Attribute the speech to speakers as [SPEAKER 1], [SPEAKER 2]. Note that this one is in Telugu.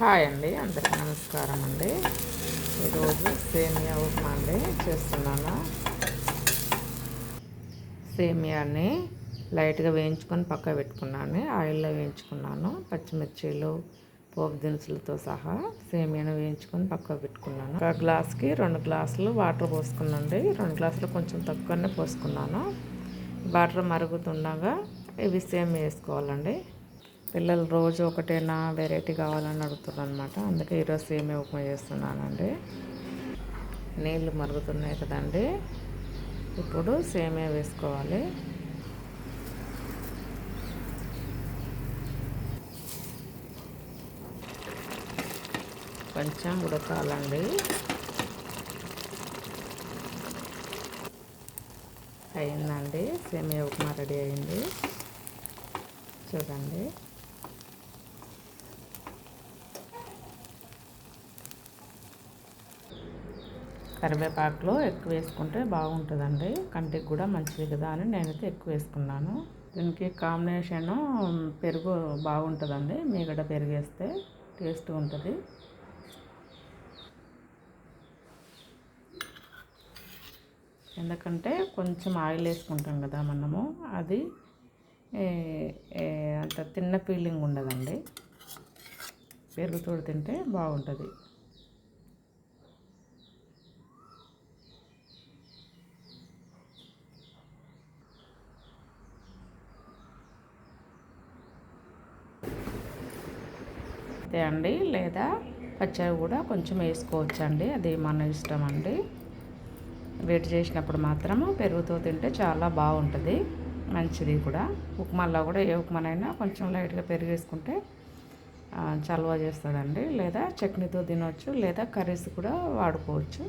[SPEAKER 1] హాయ్ అండి అందరికీ నమస్కారం అండి. ఈరోజు సేమియా ఉప్మా అండి చేస్తున్నాను. సేమియాని లైట్గా వేయించుకొని పక్క పెట్టుకున్నాను ఆయిల్లో వేయించుకున్నాను పచ్చిమిర్చీలు పోపు దినుసులతో సహా సేమియాను వేయించుకొని పక్క పెట్టుకున్నాను. ఒక గ్లాస్కి రెండు గ్లాసులు వాటర్ పోసుకున్నాండి రెండు గ్లాసులు కొంచెం తక్కువనే పోసుకున్నాను. వాటర్ మరుగుతుండగా ఇవి సేమ్ వేసుకోవాలండి. పిల్లలు రోజు ఒకటేనా వెరైటీ కావాలని అడుగుతున్నారు అనమాట అందుకే ఈరోజు సేమే ఉప్మా చేస్తున్నానండి. నీళ్ళు మరుగుతున్నాయి కదండి. ఇప్పుడు సేమే వేసుకోవాలి. కొంచెం ఉడకాలండి. అయిందండి. సేమియా ఉప్మా రెడీ అయింది. చూడండి. కరివేపాకులో ఎక్కువ వేసుకుంటే బాగుంటుందండి. కంటికి కూడా మంచిది కదా అని నేనైతే ఎక్కువ వేసుకున్నాను. దీనికి కాంబినేషను పెరుగు బాగుంటుందండి. మీగడ పెరిగేస్తే టేస్ట్ ఉంటుంది. ఎందుకంటే కొంచెం ఆయిల్ వేసుకుంటాం కదా మనము. అది అంత తిన్న ఫీలింగ్ ఉండదండి. పెరుగుతోడు తింటే బాగుంటుంది. అంతే అండి లేదా పచ్చడి కూడా కొంచెం వేసుకోవచ్చు అండి అది మన ఇష్టం అండి. వేడి చేసినప్పుడు మాత్రము పెరుగుతో తింటే చాలా బాగుంటుంది. మంచిది కూడా. ఉప్మాలో కూడా ఏ ఉప్మానైనా కొంచెం లైట్గా పెరిగేసుకుంటే చలవ చేస్తుందండి. లేదా చట్నీతో తినవచ్చు లేదా కర్రీస్ కూడా వాడుకోవచ్చు.